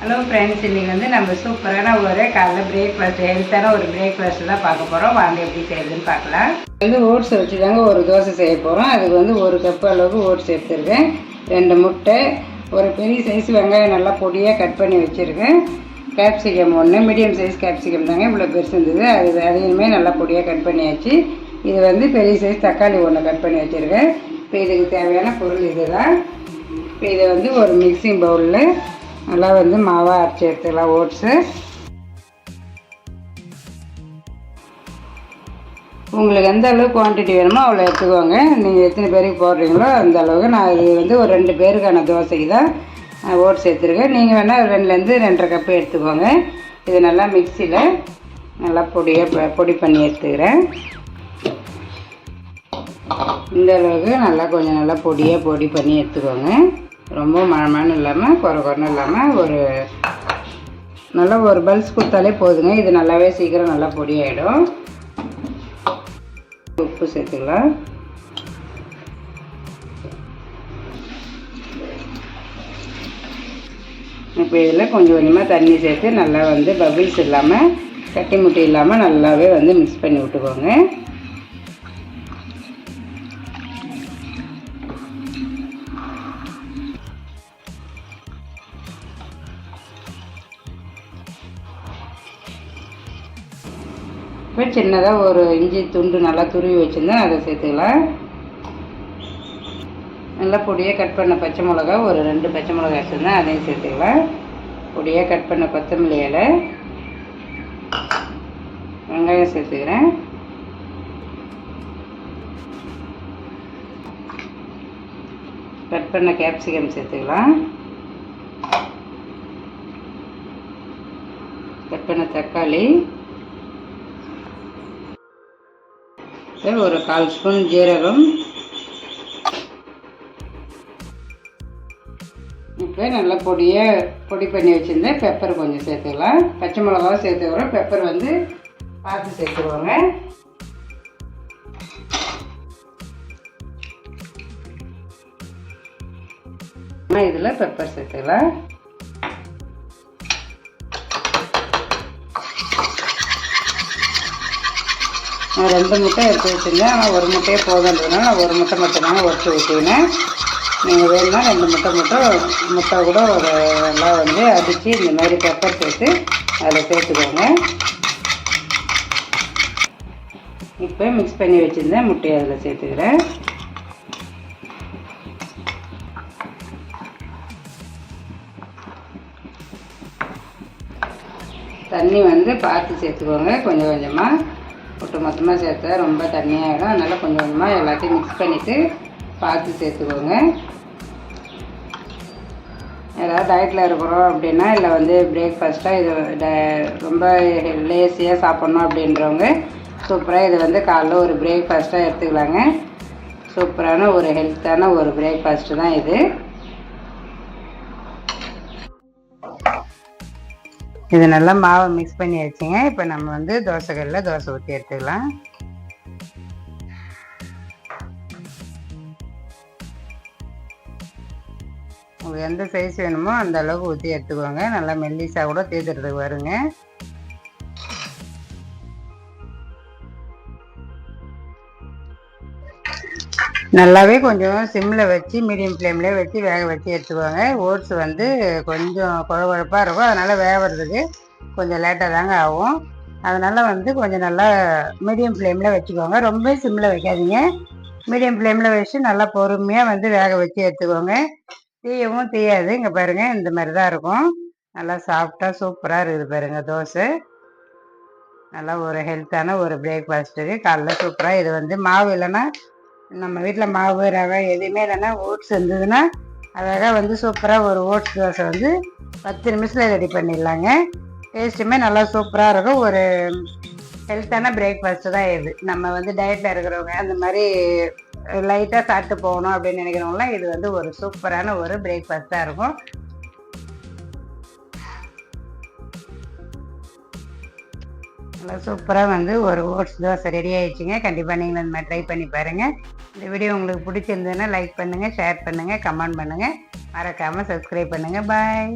Hello friends இன்றைக்கி வந்து நம்ம சூப்பரான ஒரு காலைல பிரேக்ஃபாஸ்ட் ஹெல்த்தான ஒரு பிரேக்ஃபாஸ்ட் தான் பார்க்க போகிறோம் வாங்க எப்படி செய்யுதுன்னு பார்க்கலாம். வந்து ஓட்ஸ் வச்சு தாங்க ஒரு தோசை செய்ய போகிறோம் அதுக்கு வந்து ஒரு கப் அளவுக்கு ஓட்ஸ் எடுத்துருக்கேன். ரெண்டு முட்டை ஒரு பெரிய சைஸ் வெங்காயம் நல்லா பொடியாக கட் பண்ணி வச்சுருக்கேன். கேப்சிகம் ஒன்று மீடியம் சைஸ் கேப்சிகம் தாங்க இவ்வளோ பெருசு இருந்தது. அது அதையுமே நல்லா பொடியாக கட் பண்ணியாச்சு. இது வந்து பெரிய சைஸ் தக்காளி ஒன்று கட் பண்ணி வச்சுருக்கேன். இப்போ இதுக்கு தேவையான பொருள் இதுதான். இப்போ இதை வந்து ஒரு மிக்சிங் பவுலில் நல்லா வந்து மாவாக அரைச்சி எடுத்துக்கலாம் ஓட்ஸு உங்களுக்கு எந்த அளவு குவான்டிட்டி வேணுமோ அவ்வளோ எடுத்துக்கோங்க. நீங்கள் எத்தனை பேருக்கு போடுறீங்களோ அந்த அளவுக்கு நான் இது வந்து ஒரு ரெண்டு பேருக்கான தோசைக்கு தான் ஓட்ஸ் எடுத்துருக்கேன். நீங்கள் வேணால் ரெண்டுலேருந்து ரெண்டரை கப்பு எடுத்துக்கோங்க. இது நல்லா மிக்சியில் நல்லா பொடியாக பொடி பண்ணி எடுத்துக்கிறேன். இந்த அளவுக்கு நல்லா கொஞ்சம் நல்லா பொடியாக பொடி பண்ணி எடுத்துக்கோங்க. ரொம்ப மனமான இல்லாமல் குறை குறைன்னு இல்லாமல் ஒரு நல்லா ஒரு பல்ஸ் கொடுத்தாலே போதுங்க. இது நல்லாவே சீக்கிரம் நல்லா பொடியாயிடும். உப்பு சேர்த்துக்கலாம். இப்போ இதில் கொஞ்சம் கொஞ்சமாக தண்ணி சேர்த்து நல்லா வந்து பபிள்ஸ் இல்லாமல் கட்டி முட்டி இல்லாமல் நல்லாவே வந்து மிக்ஸ் பண்ணி விட்டுக்கோங்க. இப்போ சின்னதாக ஒரு இஞ்சி துண்டு நல்லா துருவி வச்சுருந்தேன் அதை சேர்த்துக்கலாம். நல்லா பொடியாக கட் பண்ண பச்சை மிளகா ஒரு ரெண்டு பச்சை மிளகா வச்சுருந்தேன் அதையும் சேர்த்துக்கலாம். பொடியாக கட் பண்ண கொத்தமல்லி இலை வெங்காயம் சேர்த்துக்கிறேன். கட் பண்ண கேப்சிகம் சேர்த்துக்கலாம். கட் பண்ண தக்காளி ஒரு கால் ஸ்பூன் ஜீரகம். இப்போ நல்லா பொடியாக பொடி பண்ணி வச்சுருந்தேன். பெப்பர் கொஞ்சம் சேர்த்துக்கலாம். பச்சை மிளகாவும் சேர்த்துக்கிறோம். பெப்பர் வந்து பார்த்து சேர்த்துருவோங்க இதில் பெப்பர் சேர்த்துக்கலாம். நான் ரெண்டு முட்டை எடுத்து வச்சுருந்தேன். ஆனால் ஒரு முட்டையே போதுன்றதுனால நான் ஒரு முட்டை மட்டும்தாங்க உடச்சி ஊற்றினேன். நீங்கள் வேணும்னா ரெண்டு முட்டை மட்டும் முட்டை கூட ஒரு நல்லா வந்து அடித்து இந்த மாதிரி பெப்பர் சேர்த்து அதில் சேர்த்துக்கோங்க. இப்போ மிக்ஸ் பண்ணி வச்சுருந்தேன். முட்டையை அதில் சேர்த்துக்கிறேன். தண்ணி வந்து பார்த்து சேர்த்துக்கோங்க கொஞ்சம் கொஞ்சமாக ஒட்டு மொத்தமாக சேர்த்தா ரொம்ப தண்ணியாகிடும் அதனால் கொஞ்சம் கொஞ்சமாக எல்லாத்தையும் மிக்ஸ் பண்ணிவிட்டு பார்த்து சேர்த்துக்கோங்க. ஏதாவது டயட்டில் இருக்கிறோம் அப்படின்னா இல்லை வந்து பிரேக்ஃபாஸ்ட்டாக இது ட ரொம்ப லேசியாக சாப்பிட்ணும் அப்படின்றவங்க சூப்பராக இது வந்து காலைல ஒரு பிரேக்ஃபாஸ்ட்டாக எடுத்துக்கலாங்க. சூப்பரான ஒரு ஹெல்த்தான ஒரு பிரேக்ஃபாஸ்ட்டு தான் இது. இது நல்லா மாவை மிக்ஸ் பண்ணி வச்சுங்க இப்போ நம்ம வந்து தோசைகளில் தோசை ஊற்றி எடுத்துக்கலாம். உங்களுக்கு எந்த சைஸ் வேணுமோ அந்த அளவுக்கு ஊற்றி எடுத்துக்கோங்க. நல்லா மெல்லிஸாக கூட தேய்த்துறதுக்கு வருங்க. நல்லாவே கொஞ்சம் சிம்மில் வச்சு மீடியம் ஃப்ளேம்லேயே வச்சு வேக வச்சு எடுத்துக்குவாங்க ஓட்ஸ் வந்து கொஞ்சம் குழகுழப்பாக இருக்கும். அதனால் வேகிறதுக்கு கொஞ்சம் லேட்டாக தாங்க ஆகும். அதனால் வந்து கொஞ்சம் நல்லா மீடியம் ஃப்ளேமில் வச்சுக்கோங்க. ரொம்ப சிம்மில் வைக்காதீங்க. மீடியம் ஃப்ளேமில் வச்சு நல்லா பொறுமையாக வந்து வேக வச்சு எடுத்துக்கோங்க. தீயவும் தீயாது. இங்கே பாருங்கள் இந்த மாதிரி தான் இருக்கும். நல்லா சாஃப்டாக சூப்பராக இருக்குது பாருங்கள் தோசை. நல்லா ஒரு ஹெல்த்தான ஒரு பிரேக்ஃபாஸ்ட்டுக்கு காலைல சூப்பராக இது வந்து மாவு இல்லைன்னா நம்ம வீட்டில் மாவு ரவை எதுவுமே இல்லைன்னா ஓட்ஸ் இருந்ததுன்னா அழகாக வந்து சூப்பராக ஒரு ஓட்ஸ் தோசை வந்து பத்து நிமிஷத்தில் ரெடி பண்ணிடலாங்க. டேஸ்ட்டுமே நல்லா சூப்பராக இருக்கும். ஒரு ஹெல்த்தான பிரேக்ஃபாஸ்ட்டு தான் இது. நம்ம வந்து டயட்டில் இருக்கிறவங்க அந்த மாதிரி லைட்டாக சாப்பிட்டு போகணும் அப்படின்னு நினைக்கிறவங்களாம் இது வந்து ஒரு சூப்பரான ஒரு பிரேக்ஃபாஸ்ட்டாக இருக்கும். நல்லா சூப்பராக வந்து ஒரு ஓட்ஸ் தோசை ரெடி ஆயிடுச்சுங்க. கண்டிப்பாக நீங்கள் இந்த மாதிரி ட்ரை பண்ணி பாருங்கள் இந்த வீடியோ உங்களுக்கு பிடிச்சிருந்ததுன்னா லைக் பண்ணுங்கள் ஷேர் பண்ணுங்கள் கமெண்ட் பண்ணுங்கள் மறக்காமல் சப்ஸ்கிரைப் பண்ணுங்கள் பாய்